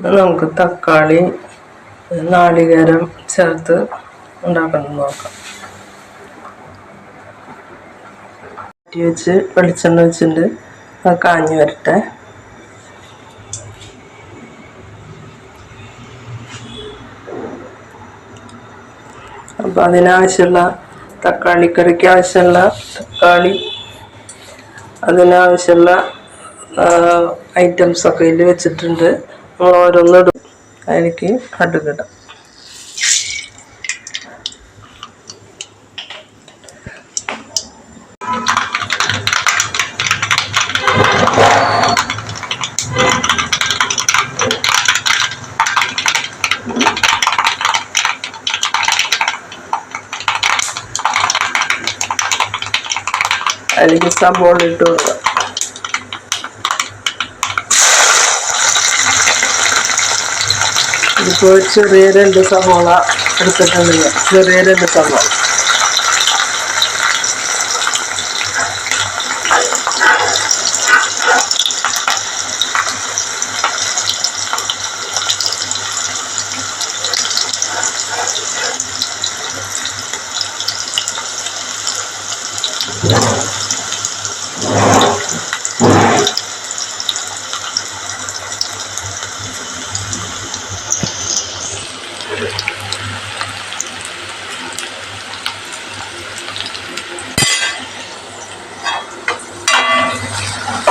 നമുക്ക് തക്കാളി നാളികേരം ചേർത്ത് ഉണ്ടാക്കുന്നത് നോക്കാം. മാറ്റി വെച്ച് വെളിച്ചെണ്ണ വെച്ചിട്ടുണ്ട്. അത് കാഞ്ഞു വരട്ടെ. അപ്പം അതിനാവശ്യമുള്ള തക്കാളിക്കറിക്ക് ആവശ്യമുള്ള തക്കാളി അതിനാവശ്യമുള്ള ഐറ്റംസൊക്കെ ഇതിൽ വെച്ചിട്ടുണ്ട്. നമ്മൾ ഓരോന്നിടും. അതിലേക്ക് കടുകിടാം അതിലേക്ക് സബോള ഇട്ട് കൊടുക്കാം. ഇതിപ്പോൾ ചെറിയ രണ്ട് സവോള എടുത്തിട്ടുണ്ട് ഞാൻ. ചെറിയ രണ്ട് സവോള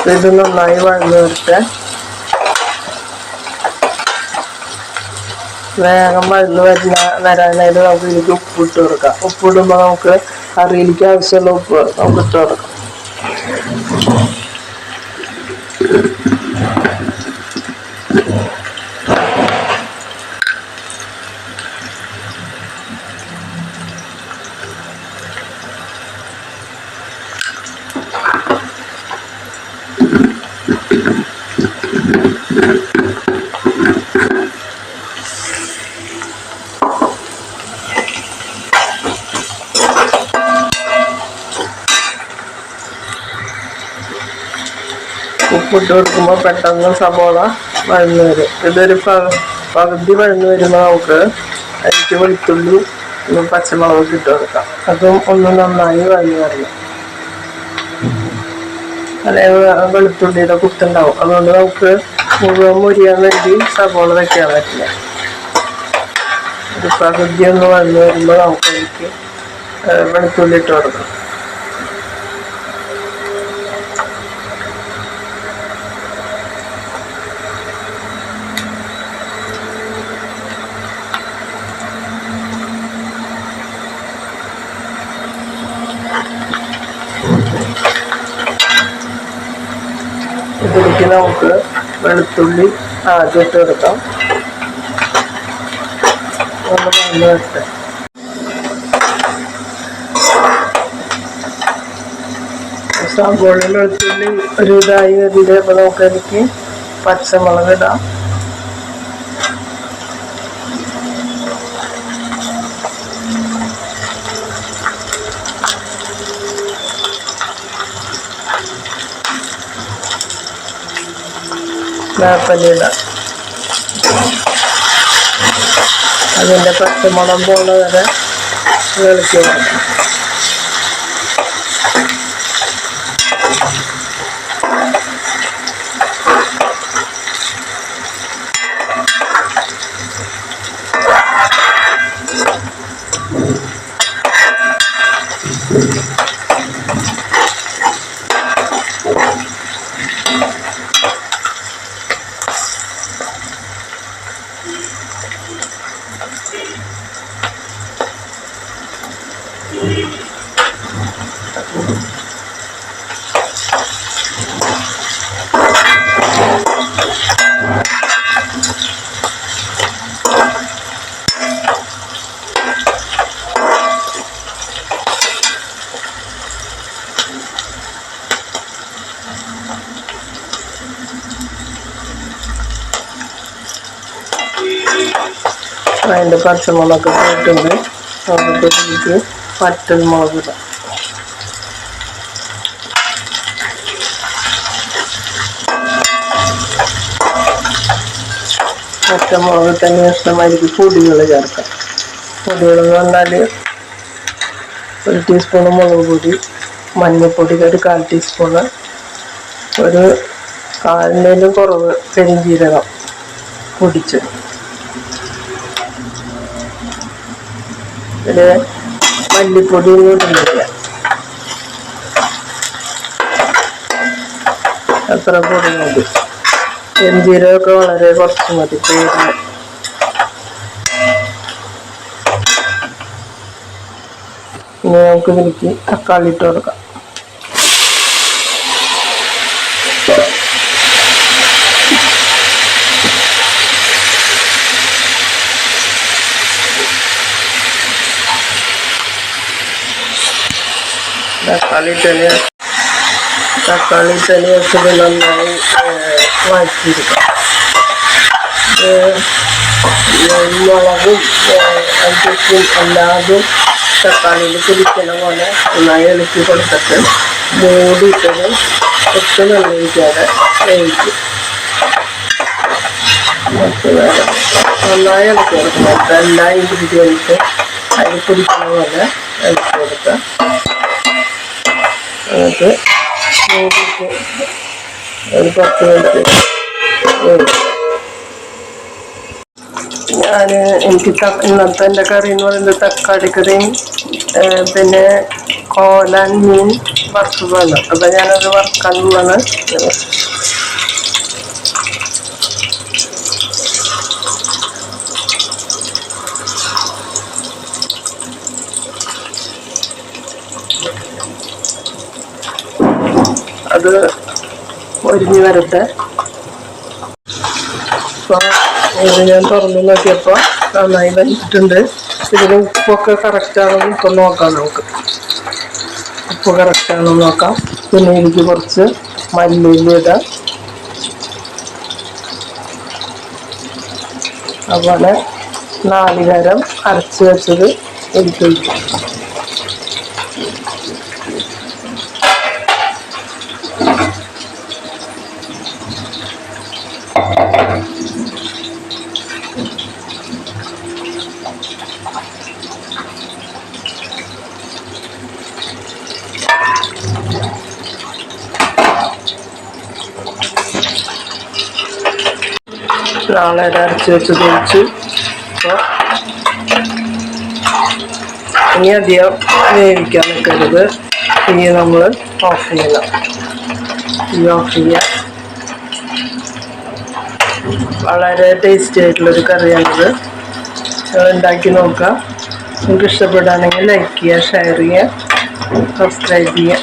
ഇത് നന്നായി വഴന്നു വേഗം വഴന്നു വരുന്ന വരാനായിട്ട് നമുക്ക് ഇതിലേക്ക് ഉപ്പ് ഇട്ട് കൊടുക്കാം. ഉപ്പ് ഇടുമ്പോൾ നമുക്ക് കറിയിലേക്ക് ആവശ്യമുള്ള ഉപ്പ് നമുക്ക് ഇട്ട് കൊടുക്കാം. ഉപ്പിട്ട് കൊടുക്കുമ്പോൾ പെട്ടെന്ന് സബോള വഴന്നു വരും. ഇതൊരു പകുതി വഴന്നു വരുമ്പോൾ നമുക്ക് അതിലേക്ക് വെളുത്തുള്ളി പച്ചമുളക് ഇട്ട് കൊടുക്കാം. അതും ഒന്ന് നന്നായി വഴന്നു വരണം. അല്ലെങ്കിൽ വെളുത്തുള്ളിയുടെ കുത്തുണ്ടാവും അതുകൊണ്ട് നമുക്ക് മുഴുവൻ മുരിയാൻ വേണ്ടി സബോള വെക്കാൻ പറ്റില്ല. ഒരു പകുതി ഒന്ന് വഴന്നു വരുമ്പോൾ നമുക്ക് വെളുത്തുള്ളി ഇട്ട് കൊടുക്കാം. ഇതിലേക്ക് നമുക്ക് വെളുത്തുള്ളി ആദ്യം ഇട്ട് കൊടുക്കാം. വെളുത്തുള്ളി ഒരു ഇതായി നമുക്ക് എനിക്ക് പച്ചമുളക് ഇടാം. വേപ്പല ഇടാം അതിന്റെ മുളം പോലെ വരെ വെളുക്കി അതിന്റെ പച്ചമുളക് പോയിട്ടുണ്ട് നമുക്ക് ഇതിലേക്ക് വറ്റൽ മുളക് പച്ചമുളക് തന്നെ ഇഷ്ടമായിരിക്കും പൊടികൾ ചേർക്കാം. പൊടികൾ എന്ന് പറഞ്ഞാൽ ഒരു ടീസ്പൂൺ മുളക് പൊടി മഞ്ഞൾപ്പൊടി ഒരു കാൽ ടീസ്പൂണ് ഒരു കാലിന്റെ കുറവ് പെരിഞ്ജീരകം ഇതിൽ മല്ലിപ്പൊടി ഇടുന്നില്ല അത്ര പൊടി മതി. പെരിഞ്ജീരകമൊക്കെ വളരെ കുറച്ച് മതി. പേരിന് ഇനി നമുക്ക് ഇതിലേക്ക് തക്കാളി ഇട്ട് കൊടുക്കാം. തക്കാളി തന്നെ തക്കാളി തന്നെ വെച്ചത് നന്നായി വഴറ്റിയെടുക്കാം. മുളകും അഞ്ചും എല്ലാതും തക്കാളിയിൽ പിടിക്കണ പോലെ നന്നായി ഇളക്കി കൊടുത്തിട്ട് മൂടിയിട്ടത് കുറച്ച് വെള്ളയിക്കാതെ വേവിക്കും. നന്നായി ഇളക്കി കൊടുക്കണം. എല്ലാ ഇൻഗ്രീഡിയൻസ് അതിൽ പിടിക്കണ പോലെ ഇളക്കി കൊടുക്കുക. മൂടിയിട്ട് ഒരു പത്ത് മിനിറ്റ്. ഞാൻ എനിക്ക് ഇന്നത്തെ എന്റെ കറി എന്ന് പറയുന്നത് തക്കാളി കറിയും പിന്നെ കോലാൻ മീൻ വറുത്തതാണ്. അപ്പം ഞാനത് വറുക്കാനുള്ളതാണ്. അത് ഒരുങ്ങി വരട്ടെ. ഞാൻ തുറന്നു നോക്കിയപ്പോൾ നന്നായി വന്നിട്ടുണ്ട്. ഇതിന് ഉപ്പൊക്കെ കറക്റ്റാണെന്ന് ഇപ്പൊ നോക്കാം നമുക്ക്. ഉപ്പ് കറക്റ്റാണെന്ന് നോക്കാം. പിന്നെ എനിക്ക് കുറച്ച് മല്ലിയില ഇടാം. അതുപോലെ നാളികരം അരച്ച് വെച്ചത് എനിക്ക് നാളെ അരച്ച് വെച്ച് തേച്ച് അപ്പോൾ ഇനി അധികം വേവിക്കാൻ നിൽക്കരുത്. ഇനി നമ്മൾ ഓഫ് ചെയ്യണം. ഇനി ഓഫ് ചെയ്യാം. വളരെ ടേസ്റ്റി ആയിട്ടുള്ളൊരു കറിയാണിത്. നിങ്ങൾ ഉണ്ടാക്കി നോക്കാം. നിങ്ങൾക്ക് ഇഷ്ടപ്പെടുകയാണെങ്കിൽ ലൈക്ക് ചെയ്യുക ഷെയർ ചെയ്യുക സബ്സ്ക്രൈബ് ചെയ്യുക.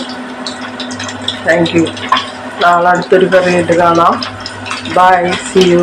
താങ്ക് യു നാളെ അടുത്തൊരു കറിയായിട്ട് കാണാം. By C U